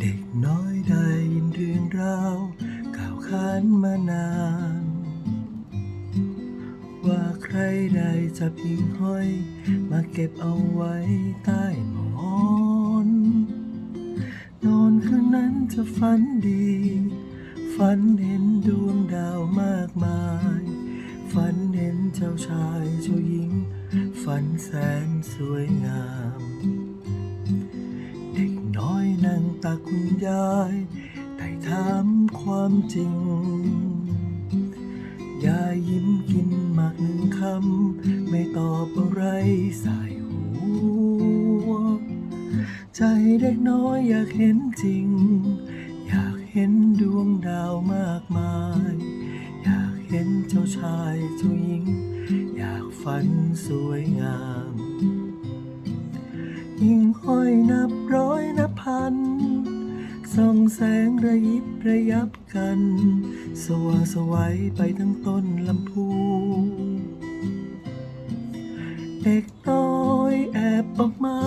เด็กน้อยได้ยินเรื่องราวข่าวขานมานาน ว่าใครได้จับหิ่งห้อย มาเก็บเอาไว้ใต้หมอน นอนคืนนั้นจะฝันดี ฝันเห็นดวงดาวมากมาย ฝันเห็นเจ้าชายเจ้าหญิง ฝันแสนสวยงาม ตาคุณยายไต่ถามความจริง ยายยิ้มกินหมากหนึ่งคำ ไม่ตอบอะไรสายหัว ใจเด็กน้อยอยากเห็นจริง อยากเห็นดวงดาวมากมาย อยากเห็นเจ้าชายเจ้าหญิง อยากฝันสวยงาม แสงระยิบระยับกัน สว่างสวัยไปทั้งต้นลำพูเด็กน้อยแอบออกมา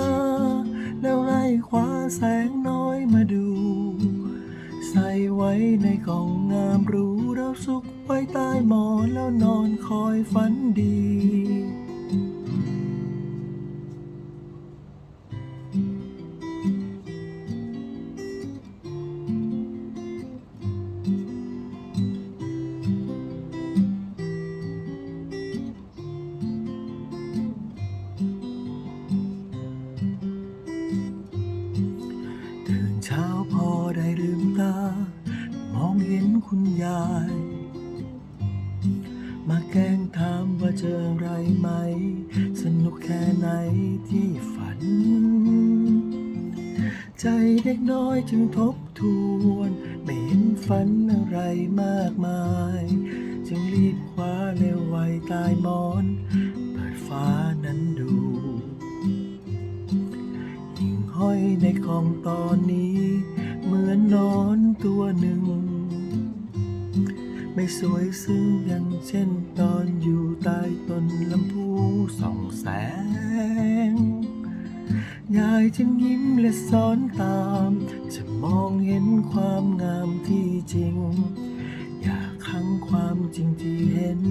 แล้วไล่คว้าแสงน้อยมาดู ใส่ไว้ในกล่องงามรูเราสุกไว้ใต้หมอนแล้วนอนคอยฝันดี คุณยาย มาแกล้งถามว่าเจออะไรไหม สนุกแค่ไหนที่ฝัน ใจเด็กน้อยจึงทบทวน ไม่เห็นฝันอะไรมากมาย จึงรีบคว้าเร็วไวตายมอน เปิดฟ้านั้นดูหิ่งห้อยในคลองตอนนี้ เหมือนนอนตัวหนึ่ง ไม่สวยซึ้งอย่างเช่นตอนอยู่ใต้ต้นลำพูส่องแสง ยายจึงยิ้มและสอนตาม จะมองเห็นความงามที่จริง อยากขังความจริงที่เห็น